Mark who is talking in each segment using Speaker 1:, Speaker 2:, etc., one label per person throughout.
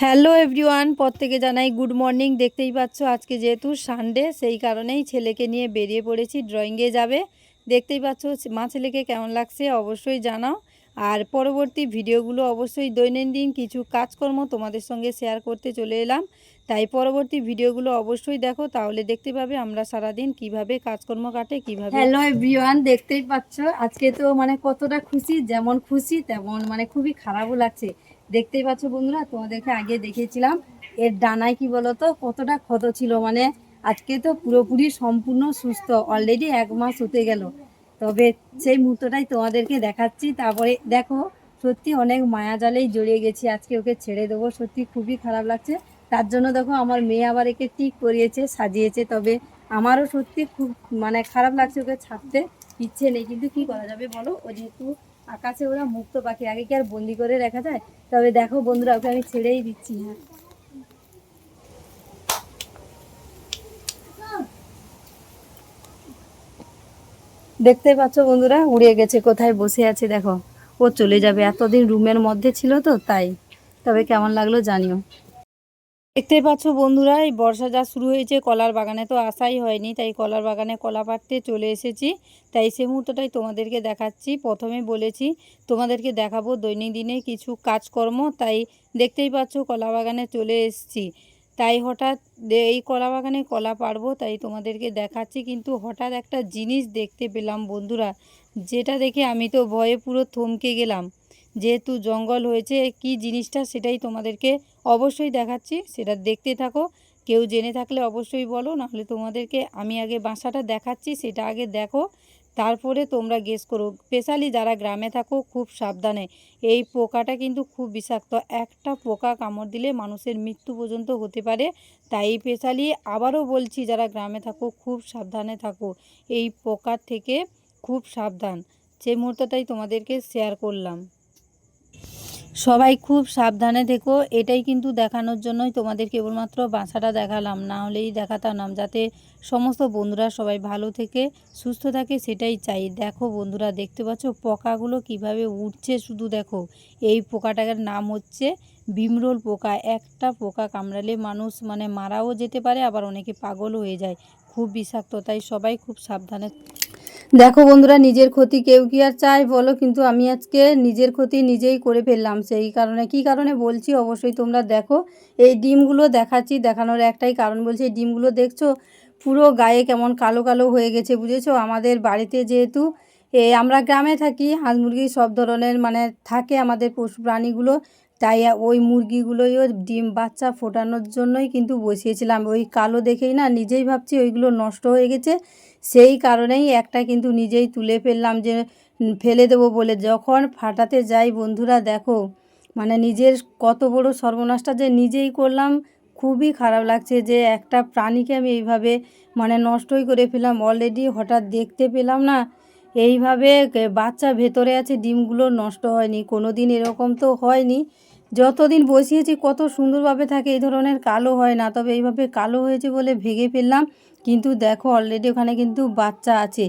Speaker 1: Hello everyone, প্রত্যেকে জানাই good morning. দেখতেই পাচ্ছ আজকে যেহেতু সানডে, সেই কারণেই ছেলেকে নিয়ে বেরিয়ে পড়েছি ড্রয়িংয়ে যাবে। দেখতেই পাচ্ছ মা ছেলেকে কেমন লাগছে অবশ্যই জানাও। আর পরবর্তী ভিডিওগুলো অবশ্যই দৈনন্দিন কিছু কাজকর্ম তোমাদের সঙ্গে শেয়ার করতে চলে এলাম। তাই পরবর্তী ভিডিওগুলো অবশ্যই দেখো, তাহলে দেখতে পাবে আমরা সারাদিন কীভাবে কাজকর্ম কাটে, কীভাবে হ্যালো এভরিওয়ান, দেখতেই পাচ্ছ আজকে তো মানে কতটা খুশি, যেমন খুশি তেমন মানে খুবই খারাপও লাগছে। দেখতেই পাচ্ছ বন্ধুরা, তোমাদেরকে আগে দেখিয়েছিলাম। এর ডানায় কি বলতো, কতটা ক্ষত ছিল মানে আজকে তো পুরোপুরি সম্পূর্ণ সুস্থ অলরেডি এক মাস হতে গেল। তবে সেই মুহূর্তটাই তোমাদেরকে দেখাচ্ছি। তারপরে দেখো, সত্যি অনেক মায়া জালেই জড়িয়ে গেছি, আজকে ওকে ছেড়ে দেবো। সত্যি খুবই খারাপ লাগছে। তার জন্য দেখো, আমার মেয়ে আবার একে ঠিক করিয়েছে, সাজিয়েছে। তবে আমারও সত্যি খুব মানে খারাপ লাগছে ওকে ছাড়তে। ইচ্ছে নেই, কিন্তু কি করা যাবে বলো? ও যেহেতু আকাশে ওরা মুক্ত পাখি। আগে কি আর বন্দি করে রাখা যায়? তবে দেখো বন্ধুরা, ওকে আমি ছেড়েই দিচ্ছি হ্যাঁ। দেখতে পাচ্ছ বন্ধুরা, উড়ে গেছে, কোথায় বসে আছে দেখো। ও চলে যাবে, এতদিন রুমের মধ্যে ছিল তো, তাই। তবে কেমন লাগল জানিও। দেখতে পাচ্ছ বন্ধুরা, এই বর্ষা যা শুরু হয়েছে, কলার বাগানে তো আসাই হয়নি, তাই কলার বাগানে কলা পাড়তে চলে এসেছি। তাই সে মুহূর্তটাই তোমাদেরকে দেখাচ্ছি। প্রথমে বলেছি, তোমাদেরকে দেখাবো দৈনন্দিনে কিছু কাজকর্ম, তাই দেখতেই পাচ্ছ কলা বাগানে চলে এসেছি। তাই হঠাৎ এই কলা বাগানে কলা পারব তাই তোমাদেরকে দেখাচ্ছি, কিন্তু হঠাৎ একটা জিনিস দেখতে পেলাম বন্ধুরা, যেটা দেখে আমি তো ভয়ে পুরো থমকে গেলাম। যেহেতু জঙ্গল হয়েছে, কি জিনিসটা সেটাই তোমাদেরকে অবশ্যই দেখাচ্ছি, সেটা দেখতে থাকো। কেউ জেনে থাকলে অবশ্যই বলো, নাহলে তোমাদেরকে আমি আগে বাসাটা দেখাচ্ছি, সেটা আগে দেখো। তারপরে তোমরা গেস করো। স্পেশালি যারা গ্রামে থাকো, খুব সাবধানে। এই পোকাটা কিন্তু খুব বিষাক্ত। একটা পোকা কামড় দিলে মানুষের মৃত্যু পর্যন্ত হতে পারে। তাই স্পেশালি আবারও বলছি, যারা গ্রামে থাকো, খুব সাবধানে থাকো। এই পোকার থেকে খুব সাবধান। সেই মুহূর্তটাই তোমাদেরকে শেয়ার করলাম। সবাই খুব সাবধানে থেকো এটাই কিন্তু দেখানোর জন্যই তোমাদের কেবলমাত্র বাসাটা দেখালাম, না হলেই দেখাতাম, যাতে সমস্ত বন্ধুরা সবাই ভালো থেকে সুস্থ থাকে সেটাই চাই। দেখো বন্ধুরা, দেখতে পাচ্ছ পোকাগুলো কীভাবে উঠছে শুধু দেখো, এই পোকাটার নাম হচ্ছে বিমরোল পোকা। একটা পোকা কামড়ালে মানুষ মানে মারাও যেতে পারে, আবার অনেকে পাগলও হয়ে যায়, খুব বিষাক্ত, তাই সবাই খুব সাবধানে দেখো বন্ধুরা, নিজের ক্ষতি কেউ কি আর চায় বলো? কিন্তু আমি আজকে নিজের ক্ষতি নিজেই করে ফেললাম। সেই কারণে, কি কারণে বলছি? অবশ্যই তোমরা দেখো। এই ডিমগুলো দেখাচ্ছি, দেখানোর একটাই কারণ বলছি, এই ডিমগুলো দেখছ? পুরো গায়ে কেমন কালো কালো হয়ে গেছে, বুঝেছ? আমাদের বাড়িতে যেহেতু, এ আমরা গ্রামে থাকি, হাঁস মুরগি সব ধরনের মানে থাকে আমাদের পশু প্রাণীগুলো। তাই ওই মুরগিগুলোইও ডিম বাচ্চা ফোটানোর জন্যই কিন্তু বসিয়েছিলাম। ওই কালো দেখেই না নিজেই ভাবছি ওইগুলো নষ্ট হয়ে গেছে। সেই কারণেই একটা কিন্তু নিজেই তুলে ফেললাম যে ফেলে দেবো বলে। যখন ফাটাতে যাই বন্ধুরা দেখো মানে নিজের কত বড় সর্বনাশটা যে নিজেই করলাম, খুবই খারাপ লাগছে যে একটা প্রাণীকে আমি এইভাবে মানে নষ্টই করে ফেলাম অলরেডি হঠাৎ দেখতে পেলাম না এইভাবে বাচ্চা ভেতরে আছে, ডিমগুলো নষ্ট হয়নি কোনো দিন এরকম তো হয়নি। যতদিন বসিয়েছি, কত সুন্দরভাবে থাকে, এই ধরনের কালো হয় না। তবে এইভাবে কালো হয়েছে বলে ভেঙে ফেললাম। কিন্তু দেখো অলরেডি ওখানে কিন্তু বাচ্চা আছে।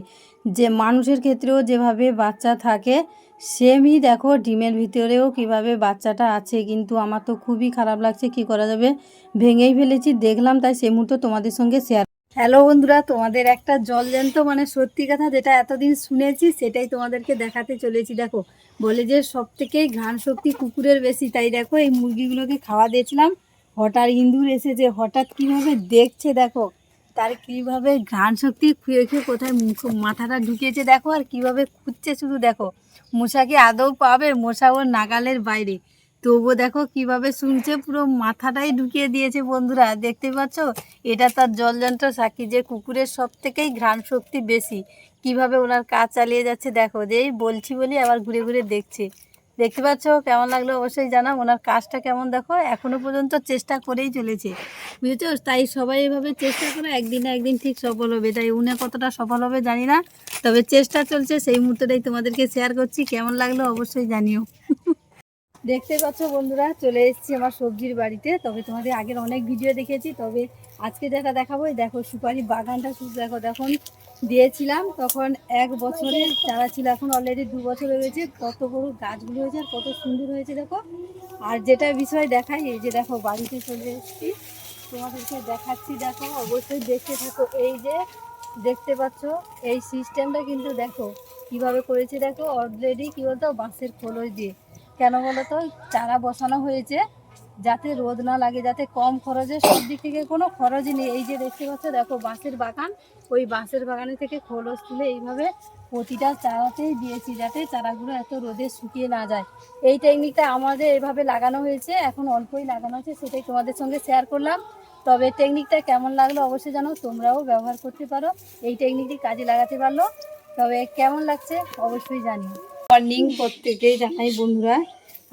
Speaker 1: যে মানুষের ক্ষেত্রেও যেভাবে বাচ্চা থাকে, সেমই দেখো, ডিমের ভিতরেও কীভাবে বাচ্চাটা আছে। কিন্তু আমার তো খুবই খারাপ লাগছে, কি করা যাবে? ভেঙেই ফেলেছি, দেখলাম, তাই সে মুহূর্তে তোমাদের সঙ্গে শেয়ার হ্যালো বন্ধুরা, তোমাদের একটা জলজ্যান্ত মানে সত্যি কথা যেটা এতদিন শুনেছি, সেটাই তোমাদেরকে দেখাতে চলেছি। দেখো, বলে যে সব থেকেই ঘ্রাণ শক্তি কুকুরের বেশি, তাই দেখো, এই মুরগিগুলোকে খাওয়া দিয়েছিলাম হঠাৎ ইঁদুর এসেছে, হঠাৎ কীভাবে দেখছে দেখো, তার কীভাবে ঘ্রাণ শক্তি খুঁয়ে খুঁয়ে কোথায় মুখ, মাথাটা ঢুকিয়েছে দেখো, আর কীভাবে খুঁজছে শুধু দেখো। মশাকে আদৌ পাবে? মশা ওর নাগালের বাইরে। তবুও দেখো কীভাবে শুনছে, পুরো মাথাটাই ঢুকিয়ে দিয়েছে বন্ধুরা। দেখতে পাচ্ছ? এটা তার জলযন্ত্র সাক্ষী যে কুকুরের সব থেকেই ঘ্রাণ শক্তি বেশি। কীভাবে ওনার কাজ চালিয়ে যাচ্ছে দেখো, যে বলছি বলি আবার ঘুরে ঘুরে দেখছে। দেখতে পাচ্ছ? কেমন লাগল অবশ্যই জানা ওনার কাজটা কেমন দেখো? এখনও পর্যন্ত চেষ্টা করেই চলেছে। বুঝেছ? তাই সবাই এভাবে চেষ্টা করে, একদিন না একদিন ঠিক সফল হবে। তাই উনি কতটা সফল হবে জানি না। তবে চেষ্টা চলছে, সেই মুহূর্তটাই তোমাদেরকে শেয়ার করছি। কেমন লাগল অবশ্যই জানিও। দেখতে পাচ্ছ বন্ধুরা, চলে এসেছি আমার সবজির বাড়িতে। তবে তোমাদের আগের অনেক ভিডিও দেখেছি, তবে আজকে যেটা দেখাবো দেখো সুপারি বাগানটা শুধু দেখো তখন দিয়েছিলাম তখন এক বছরে চারা ছিল, এখন অলরেডি দু বছর হয়েছে, কত বড় গাছগুলো হয়েছে আর কত সুন্দর হয়েছে, দেখো। আর যেটা বিষয় দেখাই, এই যে দেখো বাড়িতে চলে এসেছি। তোমাদেরকে দেখাচ্ছি, দেখো, অবশ্যই দেখতে থাকো। এই যে দেখতে পাচ্ছ, এই সিস্টেমটা কিন্তু দেখো, কীভাবে করেছে, দেখো অলরেডি কি বলতো, বাঁশের খোলস দিয়ে। কেন বলো তো চারা বসানো হয়েছে যাতে রোদ না লাগে, যাতে কম খরচে। সব দিক থেকে কোনো খরচই নেই। এই যে দেখতে পাচ্ছ, দেখো বাঁশের বাগান। ওই বাঁশের বাগানে থেকে খোলস তুলে এইভাবে প্রতিটা চারাতেই দিয়েছি, যাতে চারাগুলো এত রোদে শুকিয়ে না যায়। এই টেকনিকটা আমাদের এভাবে লাগানো হয়েছে। এখন অল্পই লাগানো হয়েছে সেটাই তোমাদের সঙ্গে শেয়ার করলাম। তবে টেকনিকটা কেমন লাগল অবশ্যই জানো, তোমরাও ব্যবহার করতে পারো। এই টেকনিকটি কাজে লাগাতে পারল। তবে কেমন লাগছে অবশ্যই জানিও। মর্নিং প্রত্যেকেই জানাই, বন্ধুরা,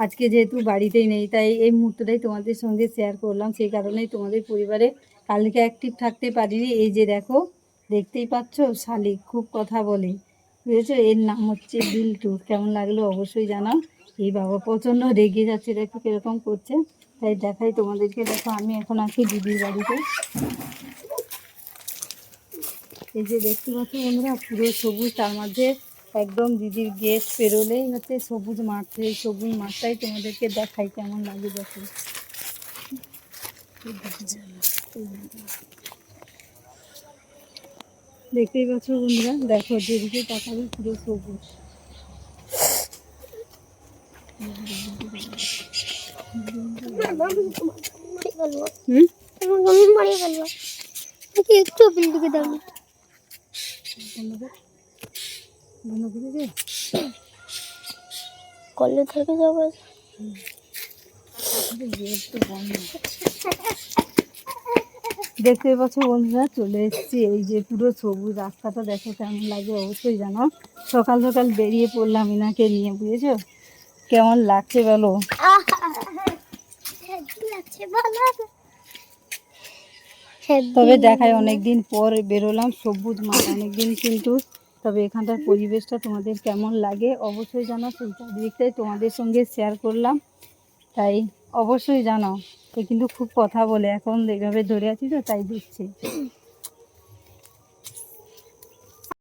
Speaker 1: আজকে যেহেতু বাড়িতেই নেই, তাই এই মুহূর্তটাই তোমাদের সঙ্গে শেয়ার করলাম। সেই কারণেই তোমাদের পরিবারে কালকে অ্যাক্টিভ থাকতে পারিনি। এই যে দেখো, দেখতেই পাচ্ছ শালিক খুব কথা বলে। বুঝেছ? এর নাম হচ্ছে বিল্টু। কেমন লাগল অবশ্যই জানাও। এই বাবা প্রচণ্ড রেগে যাচ্ছে, দেখো কীরকম করছে। তাই দেখাই তোমাদেরকে। দেখো, আমি এখন আছি দিদির বাড়িতে। এই যে দেখতে পাচ্ছ বন্ধুরা, পুরো সবুজ, তার মধ্যে একদম দিদির গেট পেরোলেই হচ্ছে সবুজ মাঠ এই সবুজ মাঠটাই তোমাদেরকে দেখাই কেমন লাগে দেখো। দেখতেই পাচ্ছ বন্ধুরা দেখো যেদিকে তাকাবে পুরো সবুজ।
Speaker 2: একটু বিল্ডিংয়ে দাম
Speaker 1: বন্ধ কর বন্ধ করে দে।
Speaker 2: কলে থেকে যাব।
Speaker 1: দেখতে পাচ্ছ বন্ধুরা চলে এসেছি। এই যে পুরো সবুজ রাস্তাটা দেখো কেমন লাগে অবশ্যই জানো। সকাল সকাল বেরিয়ে পড়লাম ইনাকে নিয়ে বুঝেছ? কেমন লাগছে বলো? তবে দেখায় অনেকদিন পর বেরোলাম সবুজ মাঠ অনেকদিন কিন্তু তবে এখানকার পরিবেশটা তোমাদের কেমন লাগে অবশ্যই জানো সেই দিকটাই তোমাদের সঙ্গে শেয়ার করলাম। তাই অবশ্যই জানো তো কিন্তু খুব কথা বলে, এখন এইভাবে ধরে আছি তো, তাই দিচ্ছে